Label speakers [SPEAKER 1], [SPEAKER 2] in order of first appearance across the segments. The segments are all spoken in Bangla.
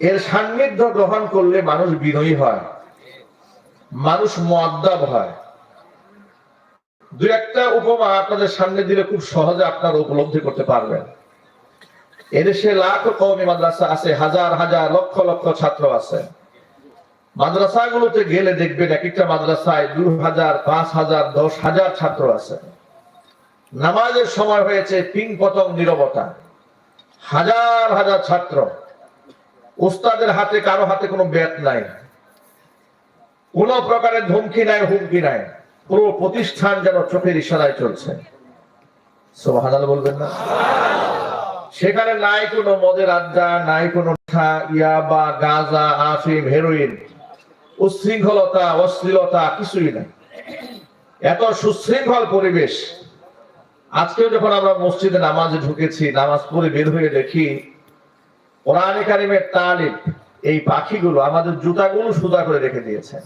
[SPEAKER 1] এর সান্নিধ্য গ্রহণ করলে মানুষ বিনয়ী হয়। মানুষ মদ্দাব হয়। দু একটা উপমা আপনাদের সামনে দিলে খুব সহজে আপনারা উপলব্ধি করতে পারবেন। এদেশে লাখ কওমি মাদ্রাসা আছে, হাজার হাজার, লক্ষ লক্ষ ছাত্র আছে। মাদ্রাসাগুলোতে গেলে দেখবেন এক একটা মাদ্রাসায় দু হাজার, পাঁচ হাজার, দশ হাজার ছাত্র আছে। নামাজের সময় হয়েছে পিং পতং নিরবতা। হাজার হাজার ছাত্র। উস্তাদের হাতে, কারও হাতে কোনো ব্যাট নাই। কোন প্রকারের ধমকি নাই, হুমকি নাই। পুরো প্রতিষ্ঠান যেন চোখের ইশারায় চলছে। সোহানাল বলবেন না? সেখানে নাই কোনো মদের আড্ডা, নাই কোনো ইয়াবা, গাঁজা, আফিম, হেরোইন। উশৃঙ্খলতা অশ্লীলতা কিছুই নাই। এত সুশৃঙ্খল পরিবেশ। আজকেও যখন আমরা মসজিদে নামাজে ঢুকেছি, নামাজ পড়ে বের হয়ে দেখি কোরআন কারিমের তালিব এই পাখিগুলো আমাদের জুতাগুলো সুদা করে রেখে দিয়েছে।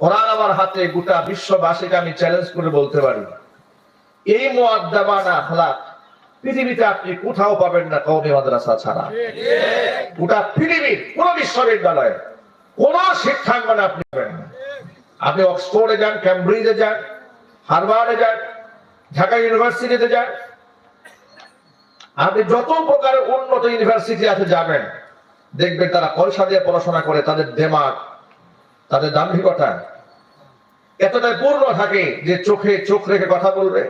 [SPEAKER 1] কোরআন আমার হাতে গোটা বিশ্ববাসীকে আমি চ্যালেঞ্জ করে বলতে পারি। এই মোয়াদ্দাবান আখলাক পৃথিবীতে আপনি কোথাও পাবেন না কওমি মাদ্রাসা ছাড়া। গোটা পৃথিবীর, কোন বিশ্ববিদ্যালয়ে, কোন শিক্ষাঙ্গনে আপনি পাবেন না। আপনি অক্সফোর্ডে যান, ক্যামব্রিজে যান হারবার্ডে যান, ঢাকা ইউনিভার্সিটিতে যান আপনি যত প্রকারের উন্নত ইউনিভার্সিটি আছে যাবেন, দেখবেন তারা পয়সা দিয়ে পড়াশোনা করে, তাদের দেমাগ, তাদের দাম্ভিকতা এতটাই পূর্ণ থাকে যে চোখে চোখ রেখে কথা বলবে।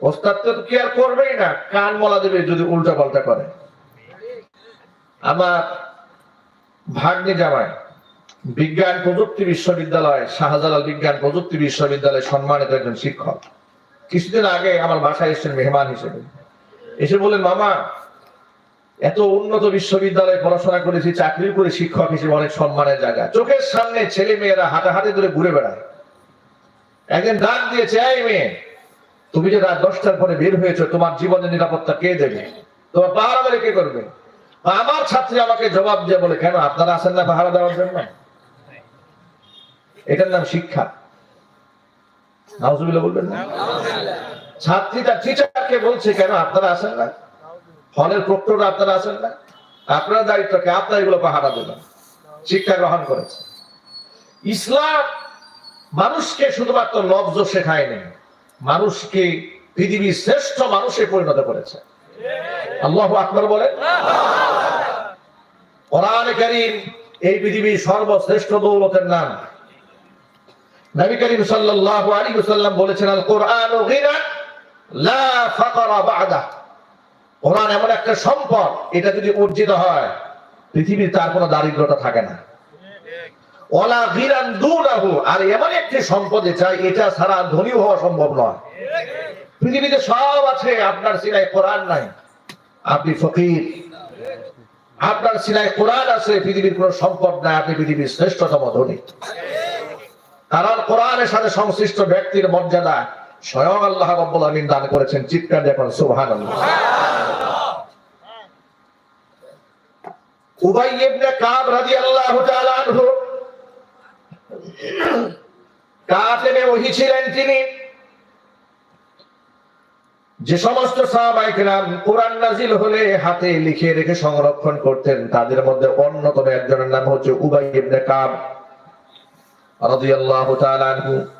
[SPEAKER 1] ওস্তাদ তো আর করবেই না, কান মলা দেবে যদি উল্টা পাল্টা করে। আমার ভাগ্নে জামায় বিজ্ঞান প্রযুক্তি বিশ্ববিদ্যালয়, শাহজালাল বিজ্ঞান প্রযুক্তি বিশ্ববিদ্যালয়ে সম্মানিত একজন শিক্ষক। কিছুদিন আগে আমার বাসায় এসেছেন মেহমান হিসেবে। এসে বললেন, মামা, এত উন্নত বিশ্ববিদ্যালয়ে পড়াশোনা করেছি, চাকরি করে শিক্ষক হিসেবে অনেক সম্মানের জায়গা। চোখের সামনে ছেলে মেয়েরা হাঁটাহাঁটি ধরে ঘুরে বেড়ায়। একদিন ডাক দিয়েছে, এই মেয়ে, তুমি যে রাত দশটার পরে বের হয়েছো, তোমার জীবনের নিরাপত্তা কে দেবে? তোমার পাহারা মেরে কে করবে? আমার ছাত্রী আমাকে জবাব দিয়ে বলে, কেন, আপনারা আসেন না পাহারা দেওয়ার জন্য? এটার নাম শিক্ষা। নাউজুবিল্লাহ বলবেন না? ছাত্রী তার টিচারকে বলছে, কেন আপনারা আসেন না? হলের প্রক্টররা আপনারা আসেন না? আপনার দায়িত্বকে আপনার এগুলো পাহারা দেবেন। শিক্ষা গ্রহণ করেছে। ইসলাম মানুষকে শুধুমাত্র লব্জ শেখায়নি, মানুষকে পৃথিবীর শ্রেষ্ঠ মানুষে পরিণত করেছে। আল্লাহ আকবর বলে কোরআন কারীম এই পৃথিবীর সর্বশ্রেষ্ঠ দৌলতের নাম। নবী করিম সাল্লাল্লাহু আলাইহি ওয়াসাল্লাম বলেছেন আল কোরআন গিনা লা ফাকরা বাদা। কোরআন এমন একটা সম্পদ, এটা যদি অর্জিত হয়, পৃথিবীর তার কোনো দারিদ্রতা থাকে না। ওলা গিরান দুরাহু আর এমন একটি সম্পদে চাই, এটা ছাড়া ধনী হওয়া সম্ভব নয়। পৃথিবীতে সব আছে, আপনার সিনায় কোরআন নাই। আপনি ফকির। আপনার সিনায় কোরআন আছে, পৃথিবীর কোন সম্পদ নাই, আপনি পৃথিবীর শ্রেষ্ঠতম ধনী। কারণ কোরআনের সাথে সংশ্লিষ্ট ব্যক্তির মর্যাদা স্বয়ং আল্লাহ রব্বুল দান করেছেন চিৎকার দেখুন উবাই ইবনে কাব রাদিয়াল্লাহু তাআলা আনহু ছিলেন তিনি। যে সমস্ত সাহাবায়ে কেরাম কোরআন নাজিল হলে হাতে লিখে রেখে সংরক্ষণ করতেন, তাদের মধ্যে অন্যতম একজনের নাম হচ্ছে উবাই ইবনে কাব রাদিয়াল্লাহু তাআলা আনহু।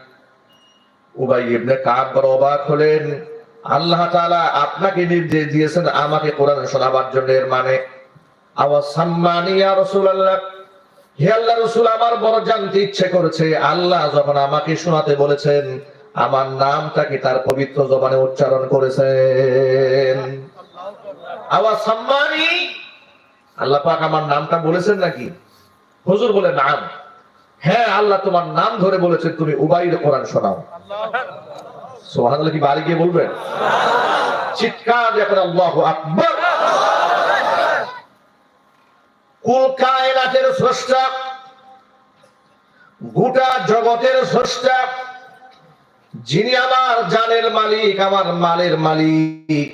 [SPEAKER 1] উবাই ইবনে কাব বড় অবাক হলেন। আল্লাহ তাআলা আপনাকে নির্দেশ দিয়েছেন, আমাকে কোরআন শোনাবার জন্য এর মানে। আওয়াজ সাম্মানি ইয়া রাসূলুল্লাহ। হে আল্লাহ রাসূল, আমার বড় জানতে ইচ্ছে করেছে, আল্লাহ যখন আমাকে শোনাতে বলেছেন, আমার নামটা কি তার পবিত্র জবানে উচ্চারণ করেছেন? আওয়াজ সাম্মানি, আল্লাহ পাক আমার নামটা বলেছেন নাকি? হুজুর বলে, নাম। হ্যাঁ আল্লাহ তোমার নাম ধরে বলেছে, তুমি উবাইর কোরআন শোনাও। বাড়ি গিয়ে বলবেন? চিৎকার আল্লাহু আকবার। স্রষ্টা, গোটা জগতের স্রষ্টা, যিনি আমার জানের মালিক, আমার মালের মালিক,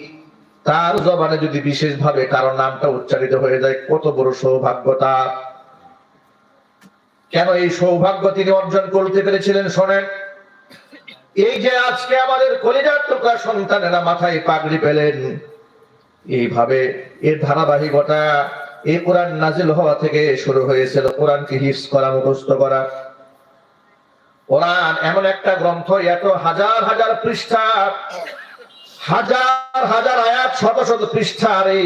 [SPEAKER 1] তার জবানে যদি বিশেষ ভাবে কারও নামটা উচ্চারিত হয়ে যায়, কত বড় সৌভাগ্য তার। কেন এই সৌভাগ্য তিনি অর্জন করতে পেরেছিলেন শোনেন? এই যে আজকে আমাদের কলিজার টুকরা সন্তানেরা মাথায় পাগড়ি পেলেন, এইভাবে এর ধারাবাহিকতা এই কোরআন নাজিল হওয়া থেকে শুরু হয়েছিল। কোরআনকে হিফস করা, মুখস্থ করা। কোরআন এমন একটা গ্রন্থ, এত হাজার হাজার পৃষ্ঠা হাজার হাজার আয়াত, শত শত পৃষ্ঠার এই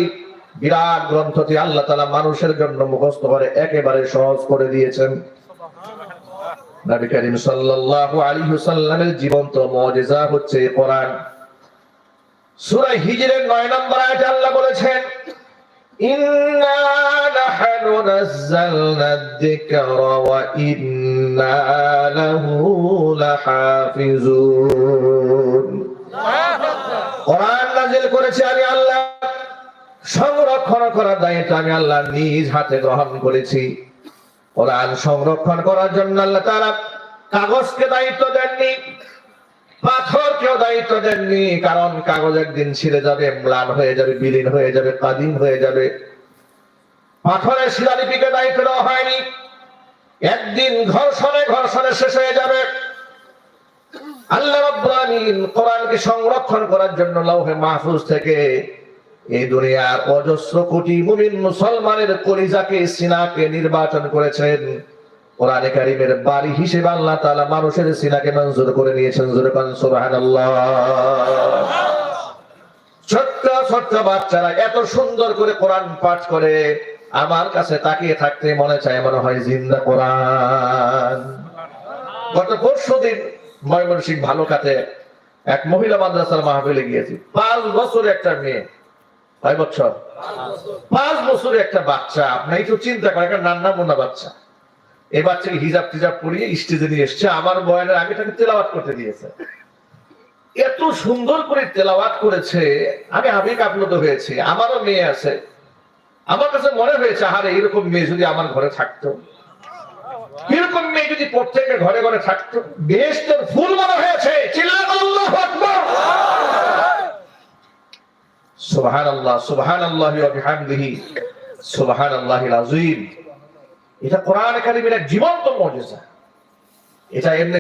[SPEAKER 1] বিরাট গ্রন্থটি আল্লাহ তালা মানুষের জন্য মুখস্থ করে একেবারে সহজ করে দিয়েছেন। নবী জীবন্ত মুজিজা হচ্ছে কোরআন। সূরা হিজরের 9 নম্বর আয়াতে আল্লাহ বলেছেন, ইন্না নাহনু নাযালনা যিকরা ওয়া ইন্না লাহু লাহাফিজুন কোরআন নাযিল করেছি আমি আল্লাহ সংরক্ষণ করার দায়িত্ব আমি আল্লাহ নিজ হাতে গ্রহণ করেছি। কোরআন সংরক্ষণ করার জন্য আল্লাহ তাআলা কাগজকে দায়িত্ব দেননি, পাথরকেও দায়িত্ব দেননি, কারণ কাগজ একদিন ছিঁড়ে যাবে, ম্লান হয়ে যাবে, বিলীন হয়ে যাবে, কাদিম হয়ে যাবে। পাথরের শিলালিপিকে দায়িত্ব দেওয়া হয়নি, একদিন ঘর্ষণে ঘর্ষণে শেষ হয়ে যাবে। আল্লাহ রাব্বুল আলামিন কোরআনকে সংরক্ষণ করার জন্য লৌহে মাহফুজ থেকে এই দুনিয়ার অজস্র কোটি মুমিন মুসলমানের কলিজাকে, সিনাকে নির্বাচন করেছেন। কোরআনে কারিমের বাড়ি হিসেবে আল্লাহ তাআলা মানুষের সিনাকে মঞ্জুর করে নিয়েছেন জোরে কান সুবহানাল্লাহ। ছোট্ট ছোট্ট বাচ্চারা এত সুন্দর করে কোরআন পাঠ করে, আমার কাছে তাকিয়ে থাকতে মনে চায়, মনে হয় জিন্দা কোরআন। গত পরশু দিন ময়মনসিংহ ভালো কাতে এক মহিলা মাদ্রাসার মাহফিলে গিয়েছি। পাঁচ বছর একটা মেয়ে। কয় বছর। পাঁচ একটা বাচ্চা একটু চিন্তা করেন, একটা নান্না বাচ্চা। এই বাচ্চাকে হিজাব টিজাব পরিয়ে স্টেজে নিয়ে এসছে। আমার বয়ানের আগে তাকে করতে দিয়েছে। এত সুন্দর করে করেছে। আমি আবেগ আপ্লুত হয়েছে। আমারও মেয়ে আছে। আমার কাছে মনে হয়েছে, আহারে, এরকম মেয়ে যদি আমার ঘরে থাকতো। এরকম মেয়ে যদি প্রত্যেকের ঘরে ঘরে থাকতো। বেহেস্তের ফুল মনে হয়েছে। চিল্লান আল্লাহু আকবার সুবহান আল্লাহ সুবহান আল্লাহ বিহামদিহি সুবহান আল্লাহিল আযীম। এটা কোরআন কারীমের এক জীবন্ত মুজিজা। এটা এমনি